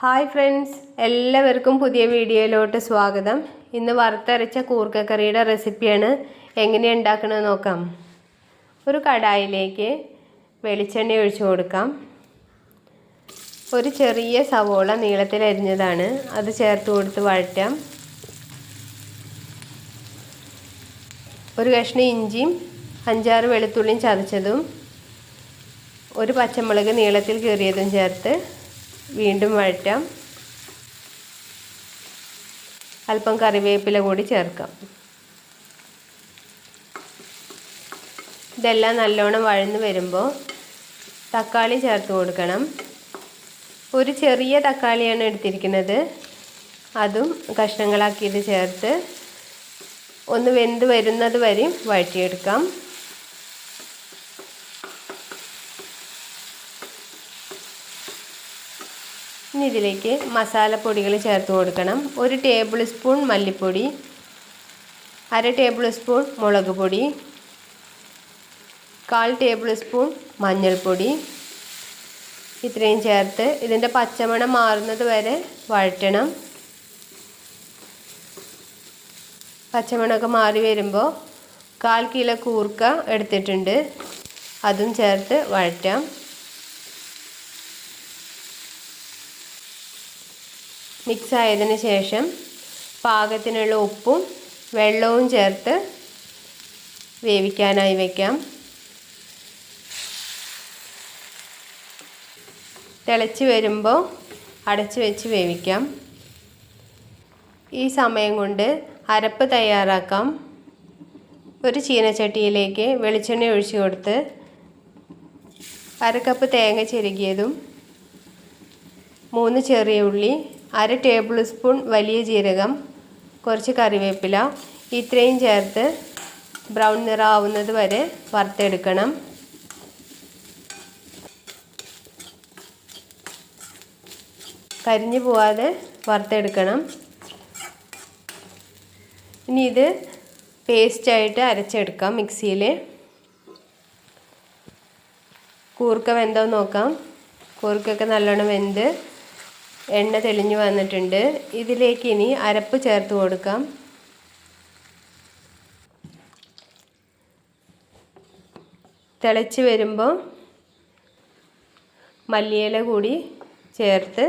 Hi friends എല്ലാവർക്കും പുതിയ വീഡിയോയിലോട്ട് സ്വാഗതം. ഇന്ന് വറുത്തരച്ച കൂർക്കക്കറിയുടെ റെസിപ്പിയാണ് എങ്ങനെ ഉണ്ടാക്കണമെന്ന് നോക്കാം. ഒരു കടായിലേക്ക് വെളിച്ചെണ്ണ ഒഴിച്ചു കൊടുക്കാം. ഒരു ചെറിയ സവോള നീളത്തിൽ അരിഞ്ഞതാണ്. അത് ചേർത്ത് കൊടുത്ത് വഴറ്റാം. ഒരു കഷ്ണം ഇഞ്ചിയും അഞ്ചാറ് വെളുത്തുള്ളിയും ചതച്ചതും ഒരു പച്ചമുളക് നീളത്തിൽ കീറിയതും ചേർത്ത് വീണ്ടും വഴറ്റാം. അല്പം കറിവേപ്പില കൂടി ചേർക്കാം. ഇതെല്ലാം നല്ലോണം വഴന്ന് വരുമ്പോൾ തക്കാളി ചേർത്ത് കൊടുക്കണം. ഒരു ചെറിയ തക്കാളിയാണ് എടുത്തിരിക്കുന്നത്. അതും കഷ്ണങ്ങളാക്കിയിട്ട് ചേർത്ത് ഒന്ന് വെന്ത് വരുന്നത് വരെയും വഴറ്റിയെടുക്കാം. ഇനി ഇതിലേക്ക് മസാലപ്പൊടികൾ ചേർത്ത് കൊടുക്കണം. ഒരു ടേബിൾ സ്പൂൺ മല്ലിപ്പൊടി അര ടേബിൾ സ്പൂൺ മുളക് പൊടി കാൽ ടേബിൾ സ്പൂൺ മഞ്ഞൾപ്പൊടി. ഇത്രയും ചേർത്ത് ഇതിന്റെ പച്ചമണം മാറുന്നത് വരെ വഴറ്റണം. പച്ചമണമൊക്കെ മാറി വരുമ്പോൾ കാൽ കിലോ കൂർക്ക എടുത്തിട്ടുണ്ട്. അതും ചേർത്ത് വഴറ്റാം. മിക്സ് ആയതിന് ശേഷം പാകത്തിനുള്ള ഉപ്പും വെള്ളവും ചേർത്ത് വേവിക്കാനായി വയ്ക്കാം തിളച്ച് വരുമ്പോൾ അടച്ച് വെച്ച് വേവിക്കാം. ഈ സമയം കൊണ്ട് അരപ്പ് തയ്യാറാക്കാം. ഒരു ചീനച്ചട്ടിയിലേക്ക് വെളിച്ചെണ്ണ ഒഴിച്ചു കൊടുത്ത് അരക്കപ്പ് തേങ്ങ ചെരുകിയതും മൂന്ന് ചെറിയ ഉള്ളി അര ടേബിൾ സ്പൂൺ വലിയ ജീരകം കുറച്ച് കറിവേപ്പില ഇത്രയും ചേർത്ത് ബ്രൗൺ നിറാവുന്നത് വരെ വറുത്തെടുക്കണം. കരിഞ്ഞു പോവാതെ വറുത്തെടുക്കണം. ഇനി ഇത് പേസ്റ്റായിട്ട് അരച്ചെടുക്കാം മിക്സിയിൽ കൂർക്ക വെന്തോ നോക്കാം. കൂർക്കൊക്കെ നല്ലോണം വെന്ത് എണ്ണ തെളിഞ്ഞു വന്നിട്ടുണ്ട്. ഇതിലേക്ക് ഇനി അരപ്പ് ചേർത്ത് കൊടുക്കാം. തിളച്ച് വരുമ്പോൾ മല്ലിയില കൂടി ചേർത്ത്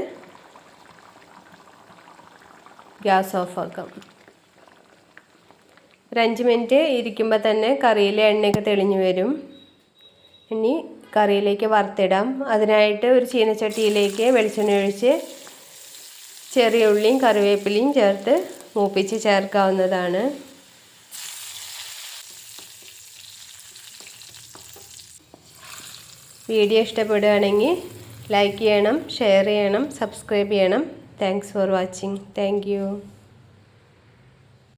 ഗ്യാസ് ഓഫാക്കാം. ഒരു അഞ്ച് മിനിറ്റ് ഇരിക്കുമ്പോൾ തന്നെ കറിയിലെ എണ്ണയൊക്കെ തെളിഞ്ഞു വരും. ഇനി കറിയിലേക്ക് വറുത്തിടാം. അതിനായിട്ട് ഒരു ചീനച്ചട്ടിയിലേക്ക് വെളിച്ചെണ്ണ ഒഴിച്ച് ചെറിയ ഉള്ളിയും കറിവേപ്പിലയും ചേർത്ത് മൂപ്പിച്ച് ചേർക്കാവുന്നതാണ്. വീഡിയോ ഇഷ്ടപ്പെടുകയാണെങ്കിൽ ലൈക്ക് ചെയ്യണം ഷെയർ ചെയ്യണം സബ്സ്ക്രൈബ് ചെയ്യണം. Thanks for watching thank